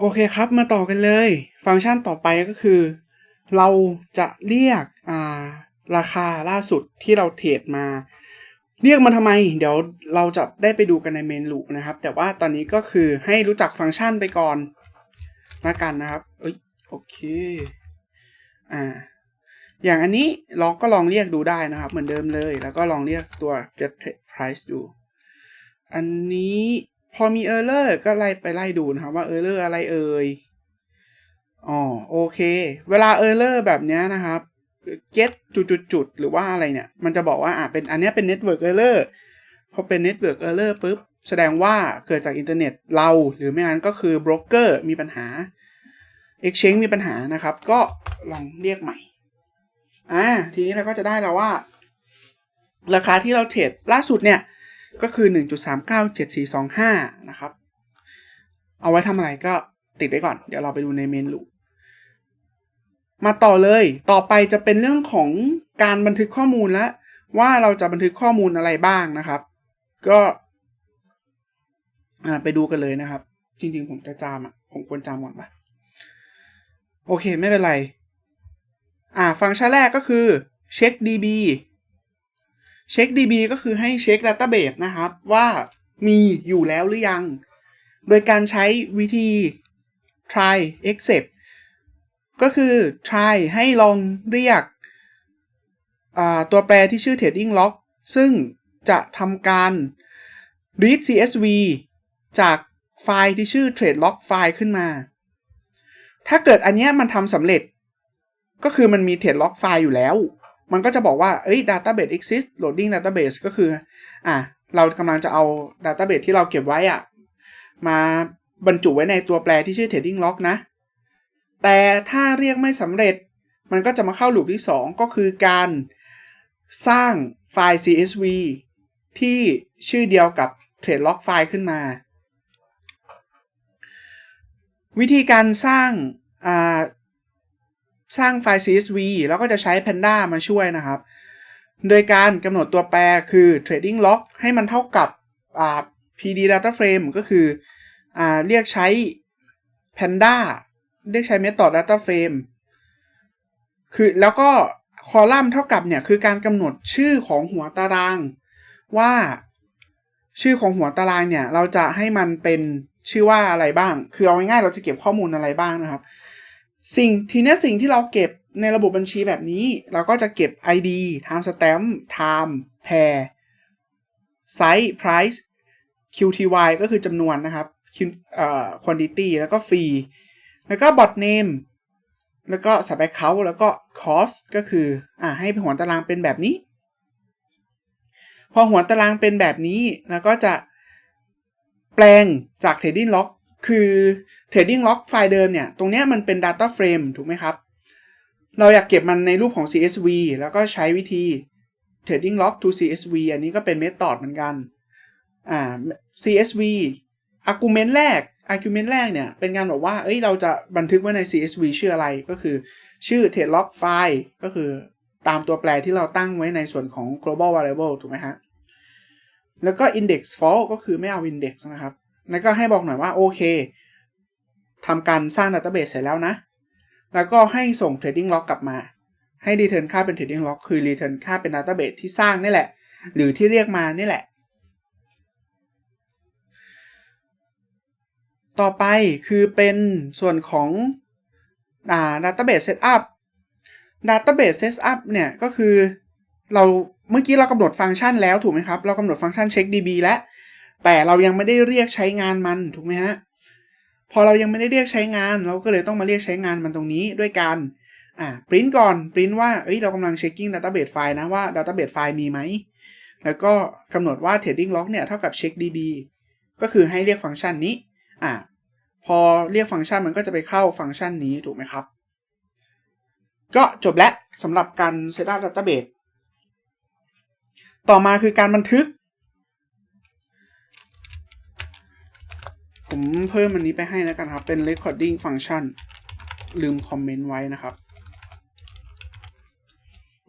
โอเคครับ มาต่อกันเลย ฟังก์ชันต่อไปก็คือ เราจะเรียการาคาล่าสุดที่เราเทรดมา เรียกมันทำไม เดี๋ยวเราจะได้ไปดูกันในเมนลูนะครับ แต่ว่าตอนนี้ก็คือให้รู้จักฟังก์ชันไปก่อนละกันนะครับ เอ้ยโอเคอ่าอย่างอันนี้เราก็ลองเรียกดูได้นะครับ เหมือนเดิมเลย แล้วก็ลองเรียกตัว get price ดู อันนี้ พอมี error ก็ไล่ไปไล่ดูนะครับว่า error อะไรเอ่ยอ๋อโอเค เวลา error แบบนี้นะครับ get จุดๆๆหรือว่าอะไรเนี่ย มันจะบอกว่าอะเป็นอันนี้เป็น network error พอเป็น network error ปุ๊บ แสดงว่าเกิดจากอินเทอร์เน็ตเราหรือไม่งั้นก็คือ broker มีปัญหา exchange มีปัญหานะครับ ก็ลองเรียกใหม่อ่าทีนี้เราก็จะได้แล้วว่า ราคาที่เราเทรดล่าสุดเนี่ย ก็คือ 1.397425 นะครับ เอาไว้ทำอะไรก็ติดไว้ก่อน เดี๋ยวเราไปดูในเมนลูมาต่อเลย ต่อไปจะเป็นเรื่องของการบันทึกข้อมูลแล้วว่าเราจะบันทึกข้อมูลอะไรบ้างนะครับ ก็ไปดูกันเลยนะครับ จริงๆ ผมจะจามอะ ผมควรจามก่อนปะโอเค ไม่เป็นไร อ่า ฟังก์ชันแรกก็คือเช็ค db เช็ค db ก็คือให้เช็ค database นะครับ ว่ามีอยู่แล้วหรือยัง โดยการใช้วิธี try except ก็คือ try ให้ลองเรียกตัวแปรที่ชื่อ trading log ซึ่งจะทำการ read csv จากไฟล์ที่ชื่อ trade log file ขึ้นมา ถ้าเกิดอันเนี้ยมันทำสำเร็จ ก็คือมันมี trade log file อยู่แล้ว มันก็จะบอกว่าเอ้ย database exist loading database ก็คืออะเรากำลังจะเอา database ที่เราเก็บไว้อะมาบรรจุไว้ในตัวแปรที่ชื่อ trading log นะ แต่ถ้าเรียกไม่สำเร็จ มันก็จะมาเข้าลูปที่ 2 ก็คือการสร้างไฟล์ CSV ที่ชื่อเดียวกับ trade log file ขึ้นมา วิธีการสร้าง สร้างไฟล์ CSV แล้วก็จะใช้ Panda มาช่วยนะครับ โดยการกำหนดตัวแปรคือ trading log ให้มันเท่ากับ PD data frame ก็คืออเรียกใช้ Panda เรียกใช้ method data frame คือแล้วก็คอลัมน์เท่ากับเนี่ยคือการกำหนดชื่อของหัวตาราง ว่าชื่อของหัวตารางเนี่ยเราจะให้มันเป็นชื่อว่าอะไรบ้าง คือเอาง่ายๆเราจะเก็บข้อมูลอะไรบ้างนะครับ สิ่งทีนี้สิ่งที่เราเก็บในระบบบัญชีแบบนี้ เราก็จะเก็บ ID time stamp time pair size price QTY ก็คือจำนวนนะครับเอ่อ quantity แล้วก็ฟรีแล้วก็ bot name แล้วก็ sub account แล้วก็ cost ก็คืออ่าให้หัวตารางเป็นแบบนี้ พอหัวตารางเป็นแบบนี้ แล้วก็จะแปลงจาก trading log คือ trading log ไฟล์เดิมเนี่ย ตรงนี้มันเป็น data frame ถูกไหมครับ เราอยากเก็บมันในรูปของ CSV แล้วก็ใช้วิธี trading log to CSV อันนี้ก็เป็น method เหมือนกันอ่า CSV argument แรก argument แรกเนี่ย เป็นการบอกว่าเอ้ยเราจะบันทึกไว้ใน CSV ชื่ออะไรก็คือชื่อ trade log file ก็คือตามตัวแปรที่เราตั้งไว้ในส่วนของ global variable ถูกไหมฮะ แล้วก็ index false ก็คือไม่เอา index นะครับ แล้วก็ให้บอกหน่อยว่าโอเคทำการสร้าง database เสร็จแล้วนะ แล้วก็ให้ส่ง trading log กลับมา ให้ return ค่าเป็น trading log คือ return ค่าเป็น database ที่สร้างนี่แหละ หรือที่เรียกมานี่แหละ ต่อไปคือเป็นส่วนของอ่า database setup database setup เนี่ยก็คือเราเมื่อกี้เรากำหนดฟังก์ชันแล้วถูกไหมครับ เรากำหนดฟังก์ชัน check db แล้ว แต่เรายังไม่ได้เรียกใช้งานมันถูกไหมฮะพอเรายังไม่ได้เรียกใช้งาน เราก็เลยต้องมาเรียกใช้งานมันตรงนี้ด้วยการอ่า print ก่อน print ว่าเอ้ยเรากำลัง checking database file นะว่า database file มีไหมแล้วก็กำหนดว่า trading log เนี่ยเท่ากับ check db ก็คือให้เรียกฟังก์ชันนี้อ่าพอเรียกฟังก์ชันมันก็จะไปเข้าฟังก์ชันนี้ถูกไหมครับ ก็จบแล้วสำหรับการ setup database ต่อมาคือการบันทึก ผมเพิ่มอันนี้ไปให้แล้วกันครับ เป็น recording function ลืมคอมเมนต์ไว้นะครับ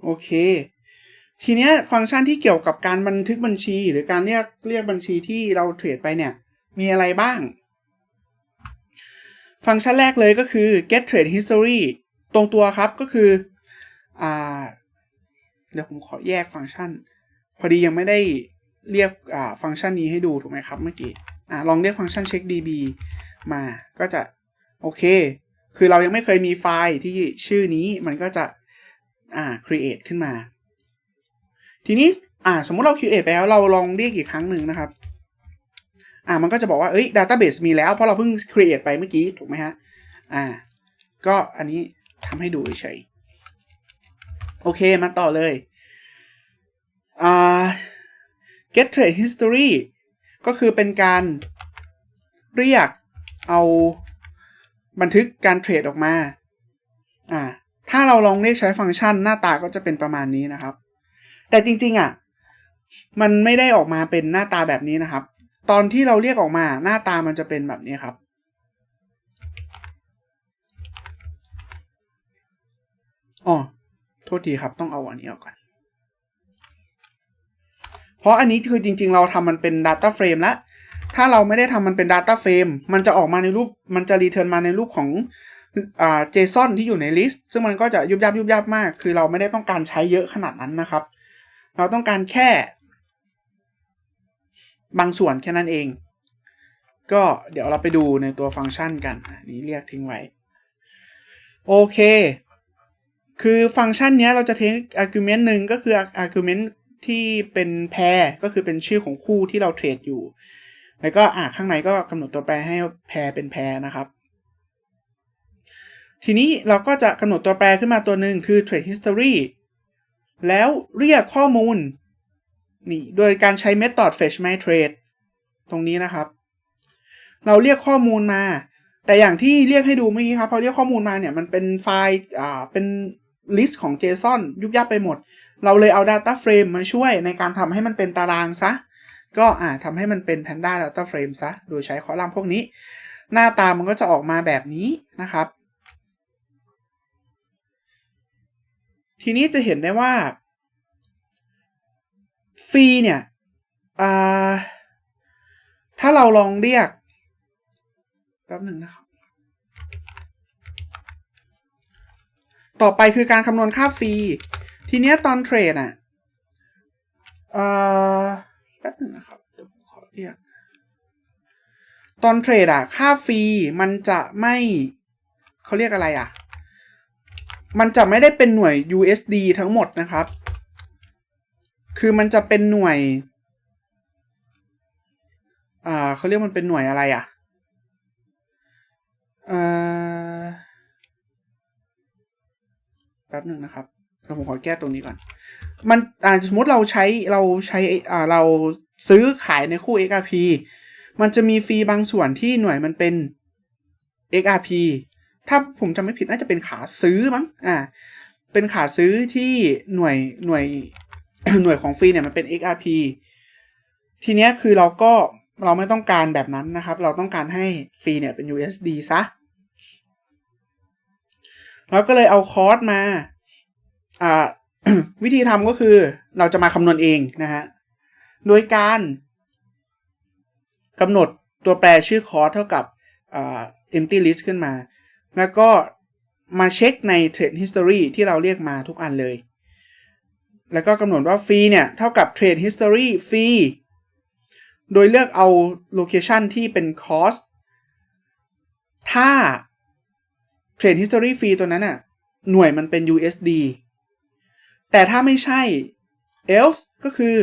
โอเค ทีเนี้ยฟังก์ชันที่เกี่ยวกับการบันทึกบัญชี หรือการเรียกเรียกบัญชีที่เราเทรดไปเนี่ย มีอะไรบ้าง ฟังก์ชันแรกเลยก็คือ get trade history ตรงตัวครับก็คืออ่าเดี๋ยวผมขอแยกฟังก์ชัน พอดียังไม่ได้เรียกอ่าฟังก์ชันนี้ให้ดูถูกไหมครับเมื่อกี้ อ่าลองเรียกฟังก์ชัน check db มาก็จะ โอเค คือเรายังไม่เคยมีไฟล์ที่ชื่อนี้มันก็จะอ่า create ขึ้นมา ทีนี้อ่าสมมุติเรา create ไปแล้วเราลองเรียกอีกครั้งหนึ่งนะครับอ่ามันก็จะบอกว่าเอ้ย database มีแล้วเพราะเราเพิ่ง create ไปเมื่อกี้ถูกไหมฮะอ่าก็อันนี้ทำให้ดูเฉยๆโอเคมาต่อเลยอ่า get trade history ก็คือเป็นการเรียกเอาบันทึกการเทรดออกมาอ่าถ้าเราลองเรียกใช้ฟังก์ชันหน้าตาก็จะเป็นประมาณนี้นะครับ แต่จริง ๆอะมันไม่ได้ออกมาเป็นหน้าตาแบบนี้นะครับ ตอนที่เราเรียกออกมาหน้าตามันจะเป็นแบบนี้ครับ อ๋อ โทษทีครับต้องเอาอันนี้ออกก่อน เพราะอันนี้คือจริง ๆ เราทำมันเป็น Data Frame แล้วถ้าเราไม่ได้ทำมันเป็น Data Frame มันจะออกมาในรูปมันจะรีเทิร์นมาในรูปของอ่า JSON ที่อยู่ในลิสต์ซึ่งมันก็จะยุบยับยุบยับมาก คือเราไม่ได้ต้องการใช้เยอะขนาดนั้นนะครับ เราต้องการแค่ บางส่วนแค่นั้นเอง ก็เดี๋ยวเราไปดูในตัวฟังก์ชันกันนี้เรียกทิ้งไว้ โอเค คือฟังก์ชันนี้เราจะเทค argument หนึ่งก็คือ argument ที่เป็นแพรก็คือเป็นชื่อของคู่ที่เราเทรดอยู่ แล้วก็อ่าข้างในก็กำหนดตัวแปรให้แพรเป็นแพรนะครับ ทีนี้เราก็จะกำหนดตัวแปรขึ้นมาตัวหนึ่งคือ trade history แล้วเรียกข้อมูลนี่โดยการใช้ method fetch my trade ตรงนี้นะครับ เราเรียกข้อมูลมา แต่อย่างที่เรียกให้ดูเมื่อกี้ครับพอเรียกข้อมูลมาเนี่ยมันเป็นไฟล์อ่าเป็น list ของ JSON ยุบยับไปหมด เราเลยเอา data frame มาช่วยในการทำให้มันเป็นตารางซะ ก็อ่าทำให้มันเป็น panda data frame ซะ โดยใช้คอลัมน์พวกนี้ หน้าตามันก็จะออกมาแบบนี้นะครับ ทีนี้จะเห็นได้ว่าฟรีเนี่ยถ้าเราลองเรียกแป๊บหนึ่งนะครับ ต่อไปคือการคำนวณค่าฟรี ทีเนี้ยตอนเทรดอะแป๊บหนึ่งนะครับ เดี๋ยวผมขอเรียกตอนเทรดอะ ค่าฟรีมันจะไม่เขาเรียกอะไรอะ มันจะไม่ได้เป็นหน่วย USD ทั้งหมดนะครับ คือมันจะเป็นหน่วย อ่าเขาเรียกมันเป็นหน่วยอะไรอะอ่าแป๊บหนึ่งนะครับ ผมขอแก้ตรงนี้ก่อน มันอ่าสมมติเราใช้เราใช้อ่าเราซื้อขายในคู่ XRP มันจะมีฟรีบางส่วนที่หน่วยมันเป็น XRP ถ้าผมจำไม่ผิดน่าจะเป็นขาซื้อมั้ง อ่า เป็นขาซื้อที่หน่วยหน่วยหน่วยของฟรีเนี่ยมันเป็น XRP ทีเนี้ยคือเราก็เราไม่ต้องการแบบนั้นนะครับ เราต้องการให้ฟรีเนี่ยเป็น USD ซะ เราก็เลยเอาคอร์สมา อ่าวิธีทำก็คือเราจะมาคำนวณเองนะฮะ โดยการกำหนดตัวแปรชื่อคอร์สเท่ากับ empty list ขึ้นมา แล้วก็มาเช็คใน trade history ที่เราเรียกมาทุกอันเลย แล้วก็กำหนดว่าฟรีเนี่ย เท่ากับ trade history ฟรี โดยเลือกเอา location ที่เป็น cost ถ้า trade history ฟรีตัวนั้นน่ะหน่วยมันเป็น USD แต่ถ้าไม่ใช่ else ก็คือ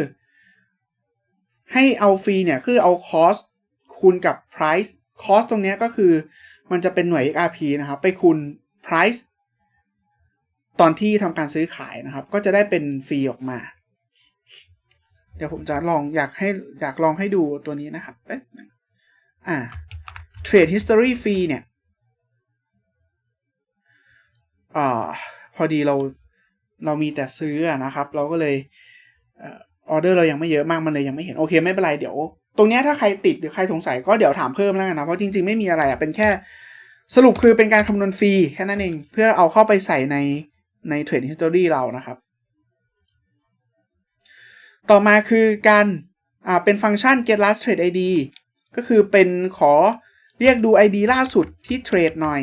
ให้เอาฟรีเนี่ย คือเอา cost คูณกับ price cost ตรงนี้ก็คือ มันจะเป็นหน่วย XRP นะครับ ไปคูณ price ตอนที่ทำการซื้อขายนะครับ ก็จะได้เป็นฟรีออกมา เดี๋ยวผมจะลองอยากให้อยากลองให้ดูตัวนี้นะครับเอ๊ะอ่า trade history ฟรีเนี่ยอ่าพอดีเรา เรามีแต่ซื้อนะครับ เราก็เลยออเดอร์เรายังไม่เยอะมากมันเลยยังไม่เห็นโอเคไม่เป็นไรเดี๋ยวตรงนี้ถ้าใครติดหรือใครสงสัยก็เดี๋ยวถามเพิ่มแล้วกันนะเพราะจริงๆไม่มีอะไรอะเป็นแค่ สรุปคือเป็นการคำนวณฟรีแค่นั้นเอง เพื่อเอาเข้าไปใส่ในใน Trade History เรานะครับ ต่อมาคือการอ่าเป็นฟังก์ชัน get last trade ID ก็คือเป็นขอเรียกดู ID ล่าสุดที่เทรดหน่อย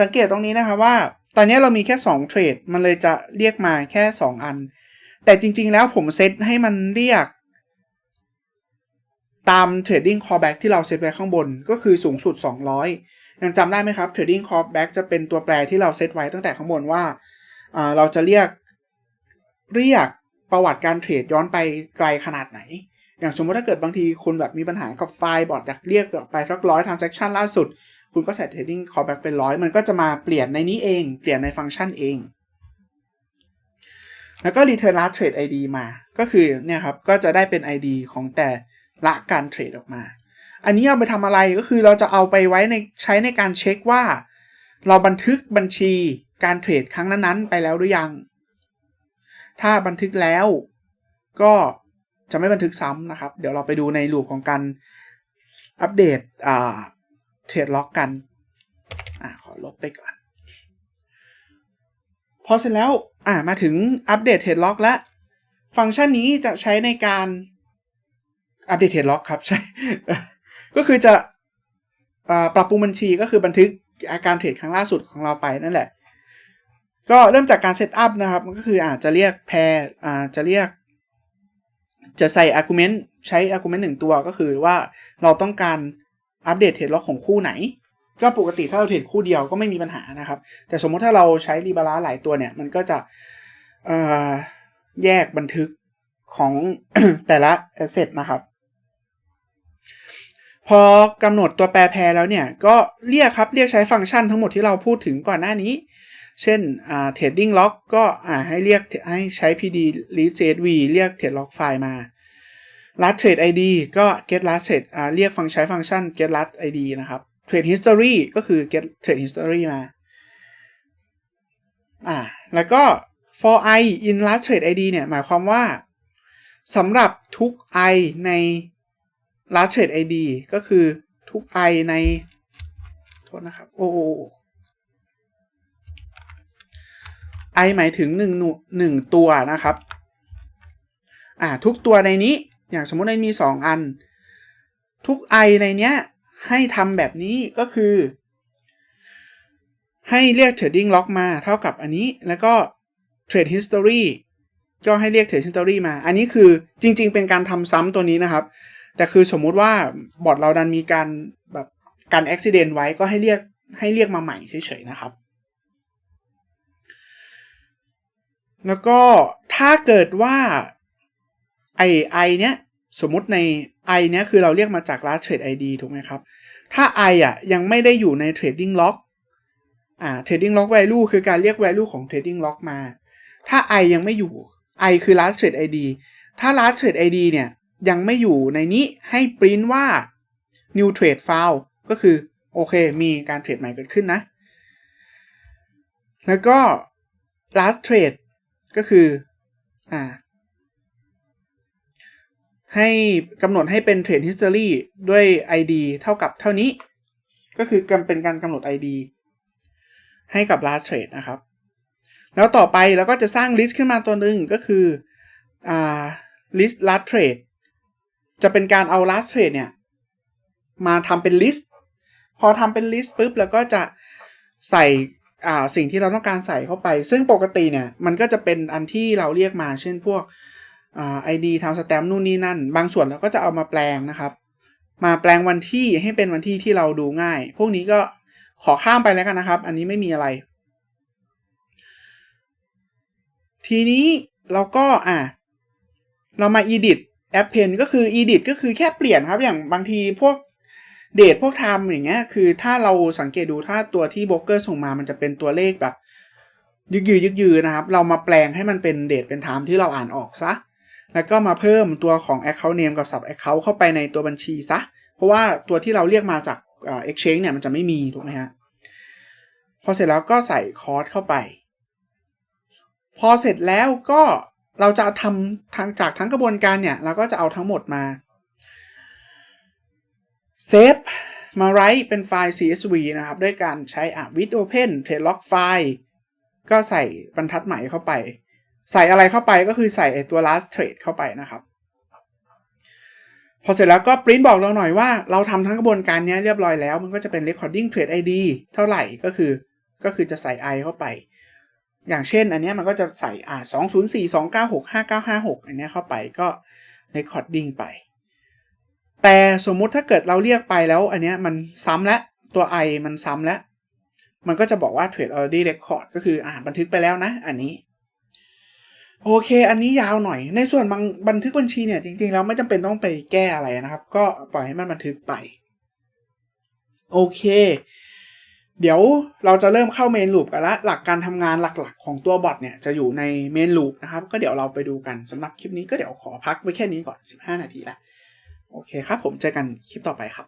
สังเกตตรงนี้นะครับว่า ตอนนี้เรามีแค่2เทรดมันเลยจะเรียกมาแค่ 2 อัน แต่จริงๆแล้วผมเซตให้มันเรียก ตาม Trading Callback ที่เราเซตไว้ข้างบนก็คือสูงสุด 200 ยังจำได้ไหมครับ Trading Callback จะเป็นตัวแปรที่เราเซตไว้ตั้งแต่ข้างบนว่าเราจะเรียกเรียกประวัติการเทรดย้อนไปไกลขนาดไหน อย่างสมมติถ้าเกิดบางทีคุณแบบมีปัญหากับไฟล์บอร์ดอยากเรียกไปสักร้อย transaction ล่าสุด คุณก็ใส่ trading callback เป็นร้อยมันก็จะมาเปลี่ยนในนี้เอง เปลี่ยนในฟังก์ชันเอง แล้วก็ return last trade ID มา ก็คือเนี่ยครับ ก็จะได้เป็น ID ของแต่ละการเทรดออกมา อันนี้เอาไปทำอะไรก็คือเราจะเอาไปไว้ในใช้ในการเช็คว่า เราบันทึกบัญชีการเทรดครั้งนั้นๆ ไปแล้วหรือยัง ถ้าบันทึกแล้วก็จะไม่บันทึกซ้ำนะครับ เดี๋ยวเราไปดูในลูปของการอัปเดต เทรดล็อกกัน อ่าขอลบไปก่อน พอเสร็จแล้ว อ่ามาถึงอัปเดตเทรดล็อกแล้ว ฟังก์ชันนี้จะใช้ในการอัปเดตเทรดล็อกครับใช่ ก็คือจะปรับปรุงบัญชีก็คือบันทึกอาการเทรดครั้งล่าสุดของเราไปนั่นแหละ ก็เริ่มจากการเซตอัพนะครับ มันก็คืออาจจะเรียกแพรอ่าจะเรียก จะใส่ argument ใช้ argument หนึ่งตัวก็คือว่าเราต้องการ อัปเดตเทรดล็อกของคู่ไหน ก็ปกติถ้าเราเทรดคู่เดียวก็ไม่มีปัญหานะครับ แต่สมมติถ้าเราใช้รีบาลานหลายตัวเนี่ย มันก็จะแยกบันทึกของแต่ละ asset นะครับ พอกำหนดตัวแปรแพรแล้วเนี่ย ก็เรียกครับ เรียกใช้ฟังก์ชันทั้งหมดที่เราพูดถึงก่อนหน้านี้ เช่น trading log ก็ให้เรียกให้ใช้ pd read csv เรียก trade log ไฟล์มา last trade id ก็ get last trade เรียกฟังใช้ฟังก์ชัน get last id นะครับ trade history ก็คือ get trade history มาอ่าแล้วก็ for i in last trade id เนี่ย หมายความว่าสำหรับทุก i ใน last trade id ก็คือทุก i ใน โทษนะครับ โอ้ i หมายถึงหนึ่งหนึ่งตัวนะครับ อ่า ทุกตัวในนี้ อย่างสมมติในมีสองอัน ทุก i ในเนี้ย ให้ทำแบบนี้ก็คือ ให้เรียก trading log มาเท่ากับอันนี้ แล้วก็ trade history ก็ให้เรียก trade history มา อันนี้คือจริง ๆ เป็นการทำซ้ำตัวนี้นะครับ แต่คือสมมุติว่าบอร์ดเราดันมีการแบบการ accident ไว้ก็ให้เรียกให้เรียกมาใหม่เฉยๆนะครับ แล้วก็ถ้าเกิดว่า ไอไอเนี้ยสมมติใน i เนี้ยคือเราเรียกมาจาก last trade id ถูกไหมครับ ถ้า i อะยังไม่ได้อยู่ใน trading log อ่า trading log value คือการเรียก value ของ trading log มา ถ้า i ยังไม่อยู่ i คือ last trade id ถ้า last trade id เนี่ยยังไม่อยู่ในนี้ให้ print ว่า new trade file ก็คือ โอเค มีการเทรดใหม่เกิดขึ้นนะ แล้วก็ last trade ก็คืออ่า ให้กำหนดให้เป็น trade history ด้วย ID เท่ากับเท่านี้ ก็คือเป็นการกำหนด ID ให้กับ last trade นะครับ แล้วต่อไปเราก็จะสร้าง list ขึ้นมาตัวหนึ่งก็คืออ list last trade จะเป็นการเอา last trade เนี่ย มาทำเป็น list พอทำเป็น list ปุ๊บแล้วก็จะใส่สิ่งที่เราต้องการใส่เข้าไป ซึ่งปกติเนี่ย มันก็จะเป็นอันที่เราเรียกมาเช่นพวก อ่า ID ทำสแตมป์นู่นนี่นั่น บางส่วนเราก็จะเอามาแปลงนะครับ มาแปลงวันที่ให้เป็นวันที่ที่เราดูง่าย พวกนี้ก็ขอข้ามไปแล้วกันนะครับ อันนี้ไม่มีอะไร ทีนี้เราก็อะเรามา edit append ก็คือ edit ก็คือแค่เปลี่ยนครับ อย่างบางทีพวกเดทพวกไทม์อย่างเงี้ย คือถ้าเราสังเกตดูถ้าตัวที่โบรกเกอร์ส่งมามันจะเป็นตัวเลขแบบ ยึกยือยึกยือนะครับ เรามาแปลงให้มันเป็นเดทเป็นไทม์ที่เราอ่านออกซะ แล้วก็มาเพิ่มตัวของ account name กับ sub account เข้าไปในตัวบัญชีซะ เพราะว่าตัวที่เราเรียกมาจาก exchange เนี่ยมันจะไม่มีถูกไหมฮะ พอเสร็จแล้วก็ใส่คอร์สเข้าไป พอเสร็จแล้วก็เราจะทำทางจากทั้งกระบวนการเนี่ย เราก็จะเอาทั้งหมดมาเซฟมาไรต์เป็นไฟล์ CSV นะครับ ด้วยการใช้อะ with open trade log file ก็ใส่บรรทัดใหม่เข้าไป ใส่อะไรเข้าไปก็คือใส่ตัว last trade เข้าไปนะครับ พอเสร็จแล้วก็ปริ้นบอกเราหน่อยว่าเราทำทั้งกระบวนการนี้เรียบร้อยแล้ว มันก็จะเป็น recording trade ID เท่าไหร่ก็คือก็คือจะใส่ i เข้าไป อย่างเช่น อันนี้มันก็จะใส่อ่าสองศูนย์สี่สองเก้าหกห้าเก้าห้าหกอันนี้เข้าไปก็ recording ไป แต่สมมุติถ้าเกิดเราเรียกไปแล้ว อันนี้มันซ้ำแล้วตัว i มันซ้ำแล้วมันก็จะบอกว่า trade already record ก็คืออ่าบันทึกไปแล้วนะ อันนี้ โอเค อันนี้ยาวหน่อย ในส่วนบางบันทึกบัญชีเนี่ยจริงๆแล้วไม่จำเป็นต้องไปแก้อะไรนะครับ ก็ปล่อยให้มันบันทึกไป โอเค เดี๋ยวเราจะเริ่มเข้าเมนลูปกันละ หลักการทำงานหลักๆ ของตัวบอทเนี่ยจะอยู่ในเมนลูปนะครับ ก็เดี๋ยวเราไปดูกันสำหรับคลิปนี้ก็เดี๋ยวขอพักไว้แค่นี้ก่อน 15 นาทีละ โอเคครับ ผมเจอกันคลิปต่อไปครับ